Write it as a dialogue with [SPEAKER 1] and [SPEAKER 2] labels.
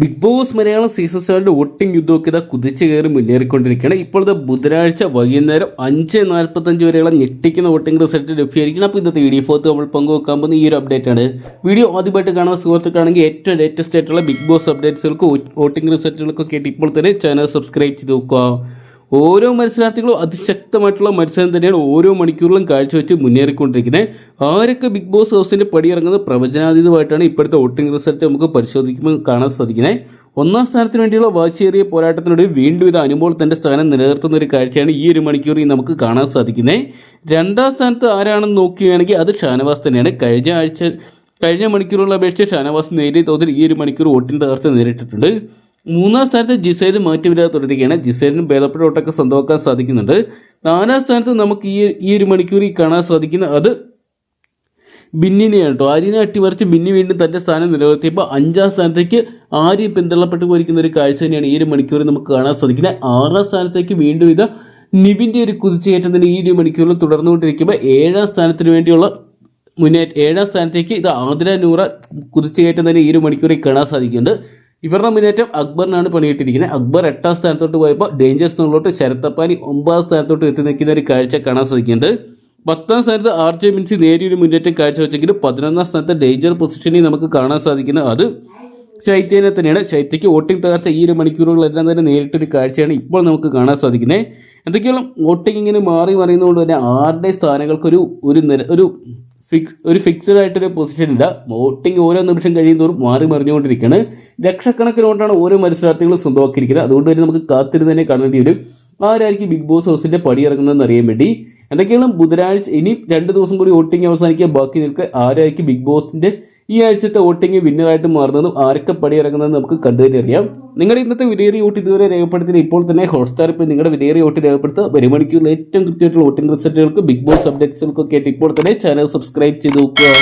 [SPEAKER 1] Big Boss Malayalam season സെവന്റെ voting യുദ്ധമൊക്കെ ഇതാ കുതിച്ചു കയറി മുന്നേറിക്കൊണ്ടിരിക്കുകയാണ്. ഇപ്പോഴത്തെ ബുധനാഴ്ച വൈകുന്നേരം അഞ്ച് നാൽപ്പത്തഞ്ച് വരെയുള്ള ഞെട്ടിക്കുന്ന വോട്ടിംഗ് റിസൾട്ട് ലഭ്യമായിരിക്കണം അപ്പോൾ ഇന്നത്തെ വീഡിയോ ഫോർത്ത് നമ്മൾ പങ്കുവെക്കാൻ പോകുന്ന ഈ ഒരു അപ്ഡേറ്റ് ആണ്. വീഡിയോ ആദ്യമായിട്ട് കാണുന്ന സുഹൃത്തുക്കാണെങ്കിൽ ഏറ്റവും ലേറ്റസ്റ്റ് ആയിട്ടുള്ള ബിഗ് ബോസ് അപ്ഡേറ്റ്സുകൾക്ക് വോട്ടിംഗ് റിസൾട്ടുകൾക്കൊക്കെ ആയിട്ട് ഇപ്പോൾ തന്നെ ചാനൽ സബ്സ്ക്രൈബ് ചെയ്ത് നോക്കുക ഓരോ മത്സരാർത്ഥികളും അതിശക്തമായിട്ടുള്ള മത്സരം തന്നെയാണ് ഓരോ മണിക്കൂറിലും കാഴ്ചവെച്ച് മുന്നേറിക്കൊണ്ടിരിക്കുന്നത്. ആരൊക്കെ ബിഗ് ബോസ് ഹൗസിന്റെ പടിയിറങ്ങുന്നത് പ്രവചനാതീതമായിട്ടാണ് ഇപ്പോഴത്തെ വോട്ടിംഗ് റിസൾട്ട് നമുക്ക് പരിശോധിക്കുമ്പോൾ കാണാൻ സാധിക്കുന്നത്. ഒന്നാം സ്ഥാനത്തിന് വേണ്ടിയുള്ള വാശിയേറിയ പോരാട്ടത്തിനൊടുവിൽ വീണ്ടും ഇത് അനുമോൾ തന്റെ സ്ഥാനം നിലനിർത്തുന്ന ഒരു കാഴ്ചയാണ് ഈ ഒരു മണിക്കൂറിൽ നമുക്ക് കാണാൻ സാധിക്കുന്നത്. രണ്ടാം സ്ഥാനത്ത് ആരാണെന്ന് നോക്കുകയാണെങ്കിൽ അത് ഷാനവാസ് തന്നെയാണ്. കഴിഞ്ഞ ആഴ്ച കഴിഞ്ഞ മണിക്കൂറുള്ള അപേക്ഷിച്ച് ഷാനവാസ് നേരിയ തോതിൽ ഈ ഒരു മണിക്കൂർ വോട്ടിന്റെ തകർച്ച നേരിട്ടിട്ടുണ്ട്. മൂന്നാം സ്ഥാനത്ത് ജിസൈൽ മാറ്റമില്ലാതെ തുടരുകയാണ്. ജിസൈലിനും ഭേദപ്പെട്ട ഓട്ടൊക്കെ സ്വന്തമാക്കാൻ സാധിക്കുന്നുണ്ട്. നാലാം സ്ഥാനത്ത് നമുക്ക് ഈ ഈ ഒരു മണിക്കൂറിൽ കാണാൻ സാധിക്കുന്ന അത് ബിന്നിനെയാണ് കേട്ടോ ആര്യനെ അട്ടിമറിച്ച് ബിന്നി വീണ്ടും തന്റെ സ്ഥാനം നിലനിർത്തിയപ്പോൾ അഞ്ചാം സ്ഥാനത്തേക്ക് ആര്യ പിന്തള്ളപ്പെട്ട് പോയിരിക്കുന്ന ഒരു കാഴ്ച തന്നെയാണ് ഈ ഒരു മണിക്കൂറിൽ നമുക്ക് കാണാൻ സാധിക്കുന്നത്. ആറാം സ്ഥാനത്തേക്ക് വീണ്ടും ഇത് നിവിന്റെ ഒരു കുതിച്ചുകയറ്റം തന്നെ ഈ ഒരു മണിക്കൂറിൽ തുടർന്നുകൊണ്ടിരിക്കുമ്പോൾ ഏഴാം സ്ഥാനത്തിന് വേണ്ടിയുള്ള മുന്നേറ്റ ഏഴാം സ്ഥാനത്തേക്ക് ഇത് ആതിര നൂറ കുതിച്ചുകയറ്റം തന്നെ ഈ ഒരു മണിക്കൂറിൽ കാണാൻ സാധിക്കുന്നുണ്ട്. ഇവരുടെ മുന്നേറ്റം അക്ബറിനാണ് പണിയിട്ടിരിക്കുന്നത്. അക്ബർ എട്ടാം സ്ഥാനത്തോട്ട് പോയപ്പോൾ ഡേഞ്ചർ എന്നുള്ളോട്ട് ശരത്തപ്പാനി ഒമ്പതാം സ്ഥാനത്തോട്ട് എത്തി നിൽക്കുന്ന ഒരു കാഴ്ച കാണാൻ സാധിക്കുന്നുണ്ട്. പത്താം സ്ഥാനത്ത് ആർ ജെ മിൻസി നേരിയൊരു മുന്നേറ്റം കാഴ്ച വെച്ചെങ്കിലും പതിനൊന്നാം സ്ഥാനത്ത് ഡേഞ്ചർ പൊസിഷനിൽ നമുക്ക് കാണാൻ സാധിക്കുന്നത് അത് ശൈത്യനെ തന്നെയാണ്. ശൈത്യയ്ക്ക് വോട്ടിംഗ് തകർച്ച ഈ ഒരു മണിക്കൂറുകളെല്ലാം തന്നെ നേരിട്ടൊരു കാഴ്ചയാണ് ഇപ്പോൾ നമുക്ക് കാണാൻ സാധിക്കുന്നത്. എന്തൊക്കെയാണ് വോട്ടിംഗ് ഇങ്ങനെ മാറി മറിയുന്നതുകൊണ്ട് തന്നെ ആരുടെ സ്ഥാനങ്ങൾക്കൊരു ഒരു നിര ഒരു ഫിക്സ് ഒരു ഫിക്സഡ് ആയിട്ടൊരു പൊസിഷൻ ഇല്ല. വോട്ടിംഗ് ഓരോ നിമിഷം കഴിയുന്നതോറും മാറി മറിഞ്ഞുകൊണ്ടിരിക്കുകയാണ്. ലക്ഷക്കണക്കിന് വോട്ടാണ് ഓരോ മത്സരാർത്ഥികളും സ്വന്തമാക്കിയിരിക്കുന്നത്. അതുകൊണ്ട് തന്നെ നമുക്ക് കാത്തിരുന്ന് തന്നെ കാണേണ്ടി വരും. ആരായിരിക്കും ബിഗ് ബോസ് ഹൗസിന്റെ പടിയിറങ്ങുന്നതെന്ന് അറിയാൻ വേണ്ടി എന്തൊക്കെയാണ് ബുധനാഴ്ച ഇനി രണ്ട് ദിവസം കൂടി വോട്ടിംഗ് അവസാനിക്കാൻ ബാക്കി നിൽക്കുക. ആരായിരിക്കും ബിഗ് ബോസിന്റെ ഈ ആഴ്ചത്തെ വോട്ടിംഗ് വിന്നറായിട്ട് മാറുന്നതും ആരൊക്കെ പടി ഇറങ്ങുന്നതെന്ന് നമുക്ക് കണ്ടു തന്നെ അറിയാം. നിങ്ങളുടെ ഇന്നത്തെ വിലയേറിയ വോട്ട് ഇതുവരെ രേഖപ്പെടുത്തിയ ഇപ്പോൾ തന്നെ ഹോട്ട്സ്റ്റാർ ഇപ്പോൾ നിങ്ങളുടെ വിലയേറിയ വോട്ട് രേഖപ്പെടുത്തുക. ഒരു ഏറ്റവും കൃത്യമായിട്ടുള്ള വോട്ടിംഗ് റിസൾട്ടുകൾക്ക് ബിഗ് ബോസ് അപ്ഡേറ്റ്സുകൾക്കൊക്കെ ആയിട്ട് ഇപ്പോൾ തന്നെ ചാനൽ സബ്സ്ക്രൈബ് ചെയ്ത് നോക്കുക.